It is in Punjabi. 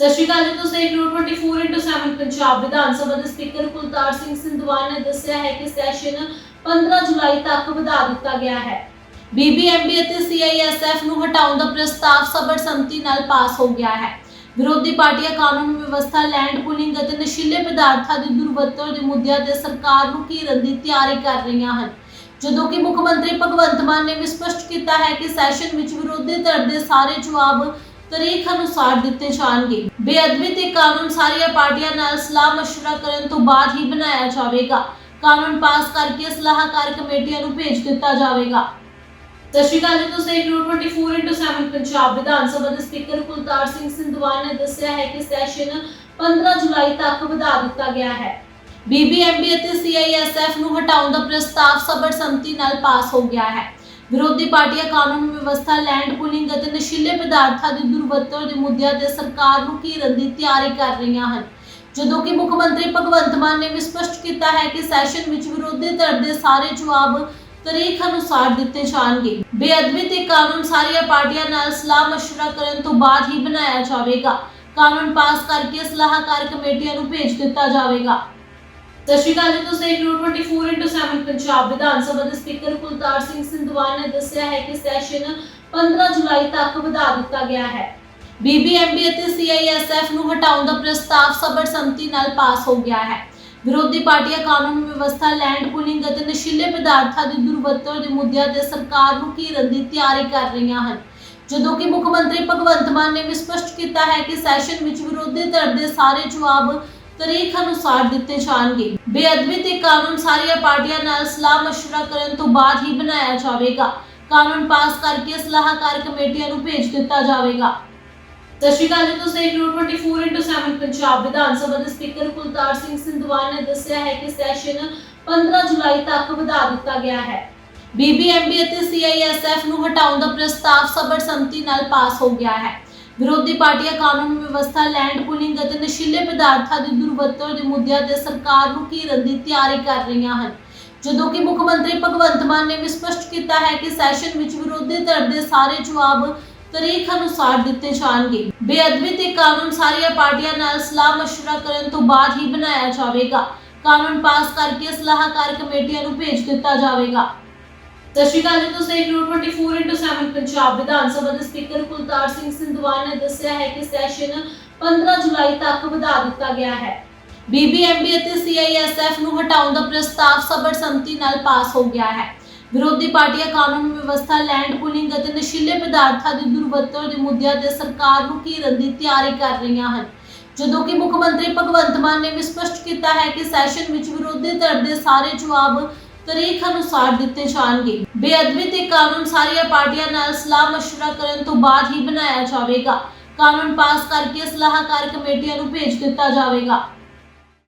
ਸਤਿ ਸ਼੍ਰੀ ਅਕਾਲ ਜੀ, ਤੁਸੀਂ ਦੇਖ ਰਹੇ 24/7 ਪੰਜਾਬ ਵਿਧਾਨ ਸਭਾ ਦੇ ਸਪੀਕਰ ਕੁਲਤਾਰ ਸਿੰਘ ਸਿੰਧਵਾਲ ਨੇ ਦੱਸਿਆ ਹੈ ਕਿ ਸੈਸ਼ਨ 15 ਜੁਲਾਈ ਤੱਕ ਵਧਾ ਦਿੱਤਾ ਗਿਆ ਹੈ। ਬੀਬੀਐਮਬੀ ਅਤੇ ਸੀਆਈਐਸਐਫ ਨੂੰ ਹਟਾਉਣ ਦਾ ਪ੍ਰਸਤਾਵ ਸਰਬਸੰਮਤੀ ਨਾਲ ਪਾਸ ਹੋ ਗਿਆ ਹੈ। ਵਿਰੋਧੀ ਪਾਰਟੀਆਂ ਕਾਨੂੰਨ ਵਿਵਸਥਾ ਲੈਂਡ ਪੁਲਿੰਗ ਅਤੇ ਨਸ਼ੀਲੇ ਪਦਾਰਥਾਂ ਦੀ ਦੁਰਵਰਤੋਂ ਦੇ ਮੁੱਦਿਆਂ ਤੇ ਸਰਕਾਰ ਨੂੰ ਘੇਰਨ ਦੀ ਤਿਆਰੀ ਕਰ ਰਹੀਆਂ ਹਨ। ਜਦੋਂ ਕਿ ਮੁੱਖ ਮੰਤਰੀ ਭਗਵੰਤ ਮਾਨ ਨੇ ਵੀ ਸਪਸ਼ਟ ਕੀਤਾ ਹੈ ਕਿ ਸੈਸ਼ਨ ਵਿੱਚ ਵਿਰੋਧੀ ਧਿਰ ਦੇ ਸਾਰੇ ਜਵਾਬ ਤਰੀਕ ਅਨੁਸਾਰ ਦਿੱਤੇ ਜਾਣਗੇ ਬੇਅਦਬੀ ਤੇ ਕਾਨੂੰਨ ਸਾਰੀਆਂ ਪਾਰਟੀਆਂ ਨਾਲ ਸਲਾਹ مشورہ ਕਰਨ ਤੋਂ ਬਾਅਦ ਹੀ ਬਣਾਇਆ ਜਾਵੇਗਾ ਕਾਨੂੰਨ ਪਾਸ ਕਰਕੇ ਸਲਾਹਕਾਰ ਕਮੇਟੀਆਂ ਨੂੰ ਭੇਜ ਦਿੱਤਾ ਜਾਵੇਗਾ ਸਤਿ ਸ਼੍ਰੀ ਅਕਾਲ ਜੀ ਤੁਸੀਂ ਦੇਖ ਰਹੇ ਹੋ 24/7 ਪੰਜਾਬ ਵਿਧਾਨ ਸਭਾ ਦੇ ਸਪੀਕਰ ਕੁਲਤਾਰ ਸਿੰਘ ਸਿੰਧਵਾਲ ਨੇ ਦੱਸਿਆ ਹੈ ਕਿ ਸੈਸ਼ਨ 15 ਜੁਲਾਈ ਤੱਕ ਵਧਾ ਦਿੱਤਾ ਗਿਆ ਹੈ ਬੀਬੀਐਮਬੀ ਅਤੇ ਸੀਆਈਐਸਐਫ ਨੂੰ ਹਟਾਉਣ ਦਾ ਪ੍ਰਸਤਾਵ ਸਰਬਸੰਮਤੀ ਨਾਲ ਪਾਸ ਹੋ ਗਿਆ ਹੈ ਵਿਰੋਧੀ ਪਾਰਟੀਆਂ ਕਾਨੂੰਨ ਵਿਵਸਥਾ ਲੈਂਡ ਪੁਲਿੰਗ ਅਤੇ ਨਸ਼ੀਲੇ ਪਦਾਰਥਾਂ ਦੀ ਦੁਰਵਰਤੋਂ ਦੇ ਮੁੱਦਿਆਂ ਤੇ ਸਰਕਾਰ ਨੂੰ ਘੇਰਨ ਦੀ ਤਿਆਰੀ ਕਰ ਰਹੀਆਂ ਹਨ। ਜਦੋਂ ਕਿ ਮੁੱਖ ਮੰਤਰੀ ਭਗਵੰਤ ਮਾਨ ਨੇ ਵੀ ਸਪਸ਼ਟ ਕੀਤਾ ਹੈ ਕਿ ਸੈਸ਼ਨ ਵਿੱਚ ਵਿਰੋਧੀ ਧਿਰ ਦੇ ਸਾਰੇ ਜਵਾਬ ਤਰੀਖ ਅਨੁਸਾਰ ਦਿੱਤੇ ਜਾਣਗੇ। ਬੇਅਦਬੀ ਤੇ ਕਾਨੂੰਨ ਸਾਰੀਆਂ ਪਾਰਟੀਆਂ ਨਾਲ ਸਲਾਹ ਮਸ਼ਵਰਾ ਕਰਨ ਤੋਂ ਬਾਅਦ ਹੀ ਬਣਾਇਆ ਜਾਵੇਗਾ। ਕਾਨੂੰਨ ਪਾਸ ਕਰਕੇ ਸਲਾਹਕਾਰ ਕਮੇਟੀਆਂ ਨੂੰ ਭੇਜ ਦਿੱਤਾ ਜਾਵੇਗਾ। ਸਤਿ ਸ਼੍ਰੀ ਅਕਾਲ ਜੀ, ਤੁਸੀਂ ਦੇਖ ਰਹੇ ਹੋ 24/7 ਪੰਜਾਬ ਵਿਧਾਨ ਸਭਾ ਦੇ ਸਪੀਕਰ ਕੁਲਤਾਰ ਸਿੰਘ ਸਿੰਧਵਾਲ ਨੇ ਦੱਸਿਆ ਹੈ ਕਿ ਸੈਸ਼ਨ 15 ਜੁਲਾਈ ਤੱਕ ਵਧਾ ਦਿੱਤਾ ਗਿਆ ਹੈ। ਬੀਬੀਐਮਬੀ ਅਤੇ ਸੀਆਈਐਸਐਫ ਨੂੰ ਹਟਾਉਣ ਦਾ ਪ੍ਰਸਤਾਵ ਸਰਬਸੰਮਤੀ ਨਾਲ ਪਾਸ ਹੋ ਗਿਆ ਹੈ। ਵਿਰੋਧੀ ਪਾਰਟੀਆਂ ਕਾਨੂੰਨ ਵਿਵਸਥਾ ਲੈਂਡ ਪੁਲਿੰਗ ਅਤੇ ਨਸ਼ੀਲੇ ਪਦਾਰਥਾਂ ਦੀ ਦੁਰਵਰਤੋਂ ਦੇ ਮੁੱਦਿਆਂ ਤੇ ਸਰਕਾਰ ਨੂੰ ਘੇਰਨ ਦੀ ਤਿਆਰੀ ਕਰ ਰਹੀਆਂ ਹਨ। ਜਦੋਂ ਕਿ ਮੁੱਖ ਮੰਤਰੀ ਭਗਵੰਤ ਮਾਨ ਨੇ ਵੀ ਸਪਸ਼ਟ ਕੀਤਾ ਹੈ ਕਿ ਸੈਸ਼ਨ ਵਿੱਚ ਵਿਰੋਧੀ ਧਿਰ ਦੇ ਸਾਰੇ ਜਵਾਬ ਤਰੀਕ ਅਨੁਸਾਰ ਦਿੱਤੇ ਜਾਣਗੇ ਬੇਅਦਬੀ ਤੇ ਕਾਨੂੰਨ ਸਾਰੀਆਂ ਪਾਰਟੀਆਂ ਨਾਲ ਸਲਾਹ مشورہ ਕਰਨ ਤੋਂ ਬਾਅਦ ਹੀ ਬਣਾਇਆ ਜਾਵੇਗਾ ਕਾਨੂੰਨ ਪਾਸ ਕਰਕੇ ਸਲਾਹਕਾਰ ਕਮੇਟੀਆਂ ਨੂੰ ਭੇਜ ਦਿੱਤਾ ਜਾਵੇਗਾ ਸਤਿ ਸ਼੍ਰੀ ਅਕਾਲ ਜੀ ਤੁਸੀਂ ਦੇਖ ਰਹੇ ਹੋ 24/7 ਪੰਜਾਬ ਵਿਧਾਨ ਸਭਾ ਦੇ ਸਪੀਕਰ ਕੁਲਤਾਰ ਸਿੰਘ ਸਿੰਧਵਾਲ ਨੇ ਦੱਸਿਆ ਹੈ ਕਿ ਸੈਸ਼ਨ 15 ਜੁਲਾਈ ਤੱਕ ਵਧਾ ਦਿੱਤਾ ਗਿਆ ਹੈ ਬੀਬੀਐਮਬੀ ਅਤੇ ਸੀਆਈਐਸਐਫ ਨੂੰ ਹਟਾਉਣ ਦਾ ਪ੍ਰਸਤਾਵ ਸਰਬਸੰਮਤੀ ਨਾਲ ਪਾਸ ਹੋ ਗਿਆ ਹੈ ਵਿਰੋਧੀ ਪਾਰਟੀਆਂ ਕਾਨੂੰਨ ਵਿਵਸਥਾ ਲੈਂਡ ਪੁਲਿੰਗ ਅਤੇ ਨਸ਼ੀਲੇ ਪਦਾਰਥਾਂ ਦੀ ਦੁਰਵਰਤੋਂ ਦੇ ਮੁੱਦਿਆਂ ਤੇ ਸਰਕਾਰ ਨੂੰ ਘੇਰਨ ਦੀ ਤਿਆਰੀ ਕਰ ਰਹੀਆਂ ਹਨ ਜਦੋਂ ਕਿ ਮੁੱਖ ਮੰਤਰੀ ਭਗਵੰਤ ਮਾਨ ਨੇ ਵੀ ਸਪਸ਼ਟ ਕੀਤਾ ਹੈ ਕਿ ਸੈਸ਼ਨ ਵਿੱਚ ਵਿਰੋਧੀ ਧਿਰ ਦੇ ਸਾਰੇ ਜਵਾਬ ਤਰੀਕ ਅਨੁਸਾਰ ਦਿੱਤੇ ਜਾਣਗੇ ਬੇਅਦਬੀ ਤੇ ਕਾਨੂੰਨ ਸਾਰੀਆਂ ਪਾਰਟੀਆਂ ਨਾਲ ਸਲਾਹ مشورہ ਕਰਨ ਤੋਂ ਬਾਅਦ ਹੀ ਬਣਾਇਆ ਜਾਵੇਗਾ ਕਾਨੂੰਨ ਪਾਸ ਕਰਕੇ ਸਲਾਹਕਾਰ ਕਮੇਟੀਆਂ ਨੂੰ ਭੇਜ ਦਿੱਤਾ ਜਾਵੇਗਾ ਸਤਿ ਸ਼੍ਰੀ ਅਕਾਲ ਜੀ, ਤੁਸੀਂ ਦੇਖ ਰਹੇ ਹੋ 24/7 ਪੰਜਾਬ ਵਿਧਾਨ ਸਭਾ ਦੇ ਸਪੀਕਰ ਕੁਲਤਾਰ ਸਿੰਘ ਸਿੰਧਵਾਲ ਨੇ ਦੱਸਿਆ ਹੈ ਕਿ ਸੈਸ਼ਨ 15 ਜੁਲਾਈ ਤੱਕ ਵਧਾ ਦਿੱਤਾ ਗਿਆ ਹੈ। ਬੀਬੀਐਮਬੀ ਅਤੇ ਸੀਆਈਐਸਐਫ ਨੂੰ ਹਟਾਉਣ ਦਾ ਪ੍ਰਸਤਾਵ ਸਰਬਸੰਮਤੀ ਨਾਲ ਪਾਸ ਹੋ ਗਿਆ ਹੈ। ਵਿਰੋਧੀ ਪਾਰਟੀਆਂ ਕਾਨੂੰਨ ਵਿਵਸਥਾ ਲੈਂਡ ਪੁਲਿੰਗ ਅਤੇ ਨਸ਼ੀਲੇ ਪਦਾਰਥਾਂ ਦੀ ਦੁਰਵਰਤੋਂ ਦੇ ਮੁੱਦਿਆਂ ਤੇ ਸਰਕਾਰ ਨੂੰ ਘੇਰਨ ਦੀ ਤਿਆਰੀ ਕਰ ਰਹੀਆਂ ਹਨ। ਜਦੋਂ ਕਿ ਮੁੱਖ ਮੰਤਰੀ ਭਗਵੰਤ ਮਾਨ ਨੇ ਵੀ ਸਪਸ਼ਟ ਕੀਤਾ ਹੈ ਕਿ ਸੈਸ਼ਨ ਵਿੱਚ ਵਿਰੋਧੀ ਧਿਰ ਦੇ ਸਾਰੇ ਜਵਾਬ ਤਾਰੀਖ ਅਨੁਸਾਰ ਦਿੱਤੇ ਜਾਣਗੇ। ਬੇਅਦਬੀ ਤੇ ਕਾਨੂੰਨ ਸਾਰੀਆਂ ਪਾਰਟੀਆਂ ਨਾਲ ਸਲਾਹ ਮਸ਼ਵਰਾ ਕਰਨ ਤੋਂ ਬਾਅਦ ਹੀ ਬਣਾਇਆ ਜਾਵੇਗਾ। ਕਾਨੂੰਨ ਪਾਸ ਕਰਕੇ ਸਲਾਹਕਾਰ ਕਮੇਟੀਆਂ ਨੂੰ ਭੇਜ ਦਿੱਤਾ ਜਾਵੇਗਾ।